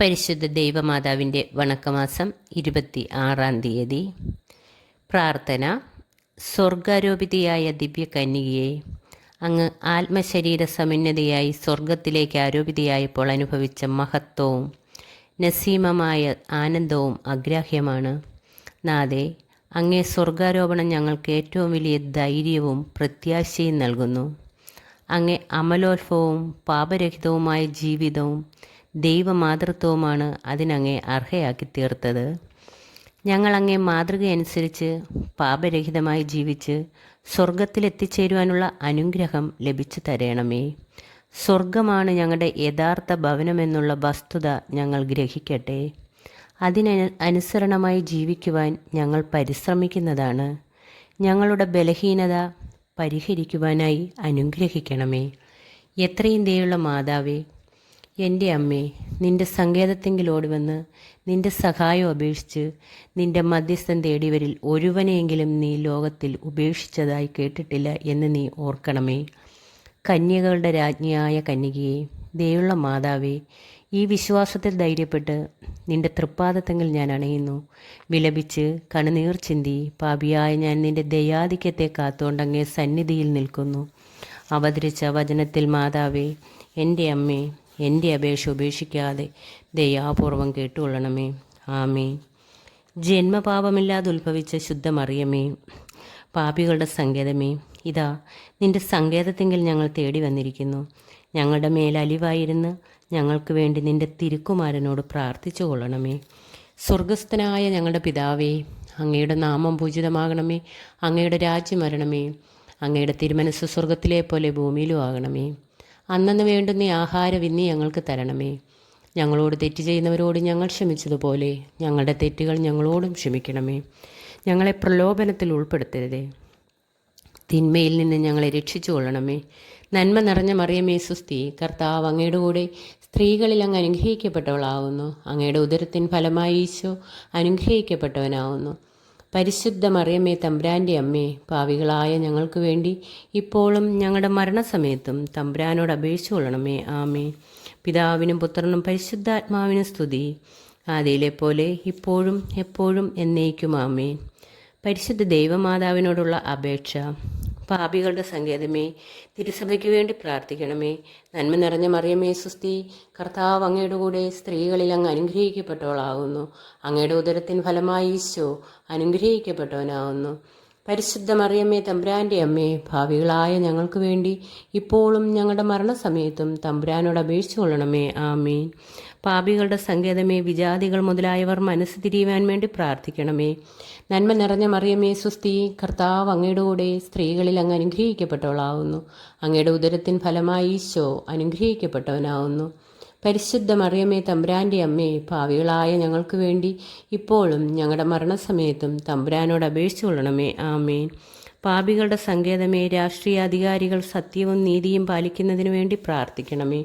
പരിശുദ്ധ ദൈവമാതാവിന്റെ വണക്കമാസം ഇരുപത്തി ആറാം തീയതി. പ്രാർത്ഥന. സ്വർഗാരോപിതയായ ദിവ്യകന്യകയെ അങ്ങ് ആത്മശരീര സമന്വതയായി സ്വർഗത്തിലേക്ക് ആരോപിതയായപ്പോൾ അനുഭവിച്ച മഹത്വവും നസീമമായ ആനന്ദവും അഗ്രാഹ്യമാണ്. നാദേ അങ്ങേ സ്വർഗാരോപണം ഞങ്ങൾക്ക് ഏറ്റവും വലിയ ധൈര്യവും പ്രത്യാശയും നൽകുന്നു. അങ്ങേ അമലോത്ഭവവും പാപരഹിതവുമായ ജീവിതവും ദൈവമാതൃത്വവുമാണ് അതിനങ്ങേ അർഹയാക്കി തീർത്തത് ഞങ്ങൾ അങ്ങേ മാതൃകയനുസരിച്ച് പാപരഹിതമായി ജീവിച്ച് സ്വർഗത്തിലെത്തിച്ചേരുവാനുള്ള അനുഗ്രഹം ലഭിച്ചു തരണമേ. സ്വർഗമാണ് ഞങ്ങളുടെ യഥാർത്ഥ ഭവനമെന്നുള്ള വസ്തുത ഞങ്ങൾ ഗ്രഹിക്കട്ടെ. അതിന് അനുസരണമായി ജീവിക്കുവാൻ ഞങ്ങൾ പരിശ്രമിക്കുന്നതാണ്. ഞങ്ങളുടെ ബലഹീനത പരിഹരിക്കുവാനായി അനുഗ്രഹിക്കണമേ. എത്രയും ദയുള്ള മാതാവേ എന്റെ അമ്മേ നിന്റെ സങ്കേതത്തെങ്കിൽ ഓടിവന്ന് നിന്റെ സഹായം അപേക്ഷിച്ച് നിന്റെ മധ്യസ്ഥൻ തേടിയവരിൽ ഒരുവനെയെങ്കിലും നീ ലോകത്തിൽ ഉപേക്ഷിച്ചതായി കേട്ടിട്ടില്ല എന്ന് നീ ഓർക്കണമേ. കന്യകളുടെ രാജ്ഞിയായ കന്യകയെ ദയുള്ള മാതാവേ ഈ വിശ്വാസത്തിൽ ധൈര്യപ്പെട്ട് നിന്റെ തൃപ്പാദത്തെങ്കിൽ ഞാൻ അണയുന്നു. വിലപിച്ച് കണുനീർ ചിന്തി പാപിയായ ഞാൻ നിന്റെ ദയാധിക്യത്തെ കാത്തുകൊണ്ടങ്ങേ സന്നിധിയിൽ നിൽക്കുന്നു. അവതരിച്ച വചനത്തിൽ മാതാവേ എന്റെ അമ്മേ എന്റെ അപേക്ഷ ഉപേക്ഷിക്കാതെ ദയാപൂർവം കേട്ടുകൊള്ളണമേ. ആമേ. ജന്മപാപമില്ലാതെ ഉത്ഭവിച്ച ശുദ്ധമറിയമേ. പാപികളുടെ സങ്കേതമേ. ഇതാ നിന്റെ സങ്കേതത്തെങ്കിൽ ഞങ്ങൾ തേടി വന്നിരിക്കുന്നു. ഞങ്ങളുടെ മേൽ അലിവായിരുന്ന് ഞങ്ങൾക്ക് വേണ്ടി നിന്റെ തിരുക്കുമാരനോട് പ്രാർത്ഥിച്ചു കൊള്ളണമേ. സ്വർഗസ്ഥനായ ഞങ്ങളുടെ പിതാവേ അങ്ങയുടെ നാമം പൂജിതമാകണമേ. അങ്ങയുടെ രാജ്യം വരണമേ. അങ്ങയുടെ തിരുമനസ് സ്വർഗത്തിലെ പോലെ ഭൂമിയിലും ആകണമേ. അന്നന്ന് വേണ്ടുന്ന ആഹാരം ഇന്ന് ഞങ്ങൾക്ക് തരണമേ. ഞങ്ങളോട് തെറ്റ് ചെയ്യുന്നവരോട് ഞങ്ങൾ ക്ഷമിച്ചതുപോലെ ഞങ്ങളുടെ തെറ്റുകൾ ഞങ്ങളോടും ക്ഷമിക്കണമേ. ഞങ്ങളെ പ്രലോഭനത്തിൽ ഉൾപ്പെടുത്തരുതേ. തിന്മയിൽ നിന്ന് ഞങ്ങളെ രക്ഷിച്ചു കൊള്ളണമേ നന്മ നിറഞ്ഞ മറിയമേ സുസ്തി കർത്താവ് അങ്ങയുടെ കൂടെ സ്ത്രീകളിൽ അങ്ങ് അനുഗ്രഹിക്കപ്പെട്ടവളാവുന്നു. അങ്ങയുടെ ഉദരത്തിൻ ഫലമായി ഈശോ അനുഗ്രഹിക്കപ്പെട്ടവനാവുന്നു. പരിശുദ്ധ മറിയമ്മേ തമ്പ്രാന്റെ അമ്മേ പാവികളായ ഞങ്ങൾക്ക് വേണ്ടി ഇപ്പോഴും ഞങ്ങളുടെ മരണസമയത്തും തമ്പ്രാനോട് അപേക്ഷിച്ചു കൊള്ളണമേ. ആമേ പിതാവിനും പുത്രനും പരിശുദ്ധാത്മാവിനും സ്തുതി. ആദിയിലെ പോലെ ഇപ്പോഴും എപ്പോഴും എന്നേക്കും ആമേ പരിശുദ്ധ ദൈവമാതാവിനോടുള്ള അപേക്ഷ. പാപികളുടെ സങ്കേതമേ തിരുസഭയ്ക്ക് വേണ്ടി പ്രാർത്ഥിക്കണമേ. നന്മ നിറഞ്ഞ മറിയമേ സുസ്തി കർത്താവ് അങ്ങയുടെ കൂടെ സ്ത്രീകളിൽ അങ്ങ് അനുഗ്രഹിക്കപ്പെട്ടവളാകുന്നു. അങ്ങയുടെ ഉദരത്തിൻ ഫലമായി ഈശോ അനുഗ്രഹിക്കപ്പെട്ടവനാകുന്നു. പരിശുദ്ധ മറിയമ്മേ തമ്പുരാന്റെ അമ്മേ ഭാവികളായ ഞങ്ങൾക്ക് വേണ്ടി ഇപ്പോഴും ഞങ്ങളുടെ മരണസമയത്തും തമ്പുരാനോട് അപേക്ഷിച്ചു കൊള്ളണമേ. ആമീൻ. പാപികളുടെ സങ്കേതമേ വിജാതികൾ മുതലായവർ മനസ്സ് തിരിയുവാൻ വേണ്ടി പ്രാർത്ഥിക്കണമേ. നന്മ നിറഞ്ഞ മറിയമേ സുസ്തി കർത്താവ് അങ്ങയുടെ കൂടെ സ്ത്രീകളിൽ അങ്ങ് അനുഗ്രഹിക്കപ്പെട്ടവളാവുന്നു. അങ്ങയുടെ ഉദരത്തിൻ ഫലമായി ഈശോ അനുഗ്രഹിക്കപ്പെട്ടവനാവുന്നു. പരിശുദ്ധ മറിയമ്മേ തമ്പുരാന്റെ അമ്മേ ഭാവികളായ ഞങ്ങൾക്ക് വേണ്ടി ഇപ്പോഴും ഞങ്ങളുടെ മരണസമയത്തും തമ്പുരാനോട് അപേക്ഷിച്ചു കൊള്ളണമേ. ആമേൻ. പാപികളുടെ സങ്കേതമേ രാഷ്ട്രീയ അധികാരികൾ സത്യവും നീതിയും പാലിക്കുന്നതിനു വേണ്ടി പ്രാർത്ഥിക്കണമേ.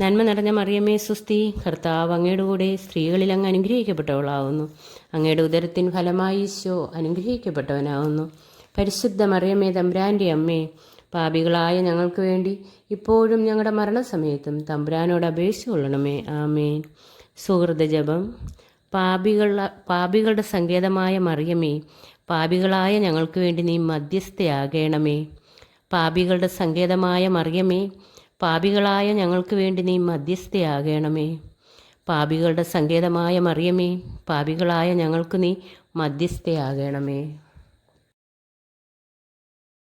നന്മ നിറഞ്ഞ മറിയമ്മേ സുസ്തി കർത്താവ് അങ്ങയുടെ കൂടെ സ്ത്രീകളിൽ അങ്ങ് അനുഗ്രഹിക്കപ്പെട്ടവളാവുന്നു. അങ്ങയുടെ ഉദരത്തിൻ ഫലമായി ഈശോ അനുഗ്രഹിക്കപ്പെട്ടവനാവുന്നു. പരിശുദ്ധ മറിയമ്മേ തമ്പുരാന്റെ അമ്മേ പാപികളായ ഞങ്ങൾക്ക് വേണ്ടി ഇപ്പോഴും ഞങ്ങളുടെ മരണസമയത്തും തമ്പുരാനോട് അപേക്ഷിച്ചു കൊള്ളണമേ. ആമേൻ. സുഹൃത ജപം. പാപികൾ പാപികളുടെ സങ്കേതമായ മറിയമേ പാപികളായ ഞങ്ങൾക്ക് വേണ്ടി നീ മധ്യസ്ഥയാകണമേ. പാപികളുടെ സങ്കേതമായ മറിയമേ പാപികളായ ഞങ്ങൾക്ക് വേണ്ടി നീ മധ്യസ്ഥയാകണമേ. പാപികളുടെ സങ്കേതമായ മറിയമേ. പാപികളായ ഞങ്ങൾക്ക് നീ മധ്യസ്ഥയാകണമേ.